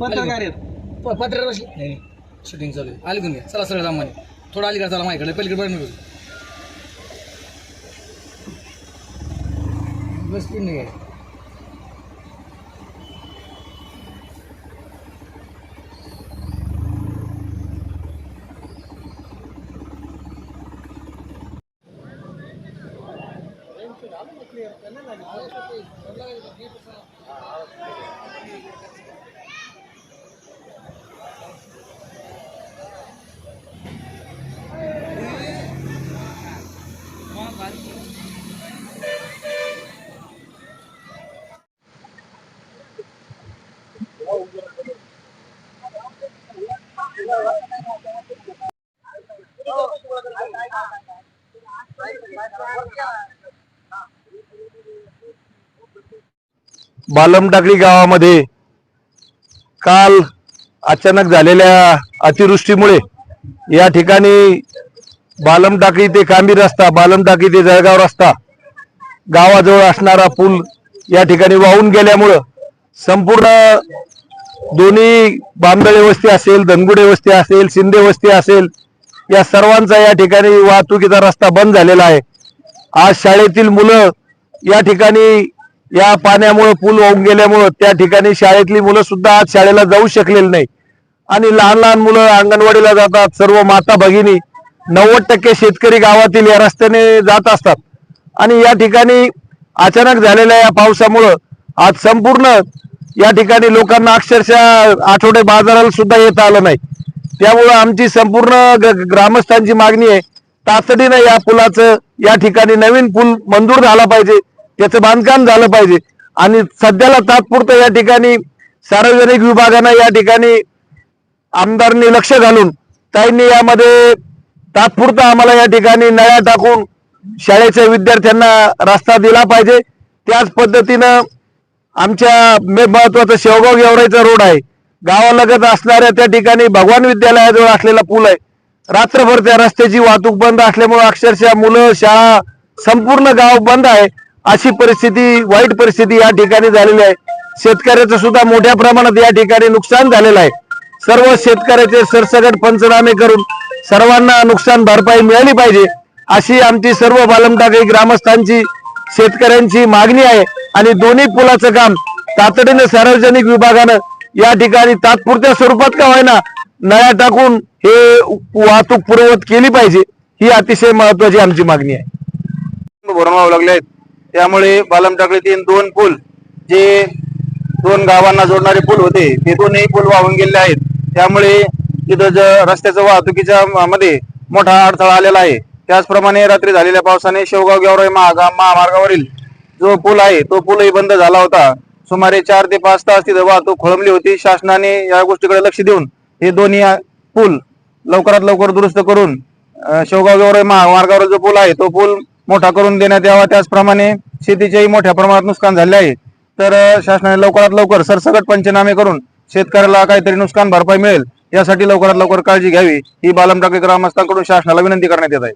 पत्रकार आहेत प- बसले नाही नाही. शूटिंग चालू आहे. अलीकडून घ्या. चला सगळं सामान. थोडं अलीकडे चला माझ्याकडे. पलीकडे बरं नको बस तीन नाही. आहे बालमटाकळी गावामध्ये काल अचानक झालेल्या अतिवृष्टीमुळे या ठिकाणी बालमटाकळी ते कांबी रस्ता बालमटाकळी ते जळगाव रस्ता गावाजवळ असणारा पूल या ठिकाणी वाहून गेल्यामुळं संपूर्ण दोन्ही बांबळे वस्ती असेल धनगुडे वस्ती असेल शिंदे वस्ती असेल या सर्वांचा या ठिकाणी वाहतुकीचा रस्ता बंद झालेला आहे. आज शाळेतील मुलं या ठिकाणी या पाण्यामुळं पूल वाहून गेल्यामुळं त्या ठिकाणी शाळेतली मुलं सुद्धा आज शाळेला जाऊ शकलेली नाही. आणि लहान लहान मुलं अंगणवाडीला जातात सर्व माता भगिनी. नव्वद टक्के शेतकरी गावातील या रस्त्याने जात असतात. आणि या ठिकाणी अचानक झालेल्या या पावसामुळं आज संपूर्ण या ठिकाणी लोकांना अक्षरशः आठवडे बाजाराला सुद्धा येता आलं नाही. त्यामुळं आमची संपूर्ण ग- ग्रामस्थांची मागणी आहे. तातडीनं या पुलाचं या ठिकाणी नवीन पूल मंजूर झाला पाहिजे. त्याचं बांधकाम झालं पाहिजे. आणि सध्याला तात्पुरतं या ठिकाणी सार्वजनिक विभागानं या ठिकाणी आमदारांनी लक्ष घालून ताईंनी यामध्ये तात्पुरतं आम्हाला या ठिकाणी नळ्या टाकून शाळेच्या विद्यार्थ्यांना रस्ता दिला पाहिजे. त्याच पद्धतीनं आमच्या मे- शेवगाव गेवराईचा रोड आहे. गावालगत असणाऱ्या त्या ठिकाणी भगवान विद्यालयाजवळ असलेला पूल आहे. रात्रभर त्या रस्त्याची वाहतूक बंद असल्यामुळे अक्षरशः मुलं शाळा संपूर्ण गाव बंद आहे. अशी परिस्थिती वाईट परिस्थिती या ठिकाणी झालेली आहे. शेतकऱ्याचं सुद्धा मोठ्या प्रमाणात या ठिकाणी नुकसान झालेलं आहे. सर्व शेतकऱ्याचे सरसकट पंचनामे करून सर्वांना नुकसान भरपाई मिळाली पाहिजे अशी आमची सर्व बालमटाकळी ग्रामस्थांची शेतकऱ्यांची मागणी आहे. आणि दोन्ही पुलाचं काम तातडीनं सार्वजनिक विभागानं या ठिकाणी तात्पुरत्या स्वरूपात का होईना नळ्या टाकून हे वाहतूक पुरवत केली पाहिजे ही अतिशय महत्वाची आमची मागणी आहे. भरून लागले आहेत. त्यामुळे बालम टाकळीतील दोन पूल जे दोन गावांना जोडणारे पूल होते ते दोनही पूल वाहून गेले आहेत. त्यामुळे तिथं ज रस्त्याच्या वाहतुकीच्या मध्ये मोठा अडथळा आलेला आहे. त्याचप्रमाणे रात्री झालेल्या पावसाने शेवगाव गेवराई महागा महामार्गावरील जो पूल आहे तो पूलही बंद झाला होता. सुमारे चार ते पाच तास तिथं वाहतूक खोळंबली होती. शासनाने या गोष्टीकडे लक्ष देऊन हे दोन्ही पूल लवकरात लवकर दुरुस्त करून शेवगाव गेवराई महामार्गावर जो पूल आहे तो पूल मोठा करून देण्यात यावा. त्याचप्रमाणे शेतीचेही मोठ्या प्रमाणात नुकसान झाले आहे. तर शासनाने लवकरात लवकर सरसकट पंचनामे करून शेतकऱ्याला काहीतरी नुकसान भरपाई मिळेल यासाठी लवकरात लवकर काळजी घ्यावी. ही बालम टाके ग्रामस्थांकडून शासनाला विनंती करण्यात येत आहे.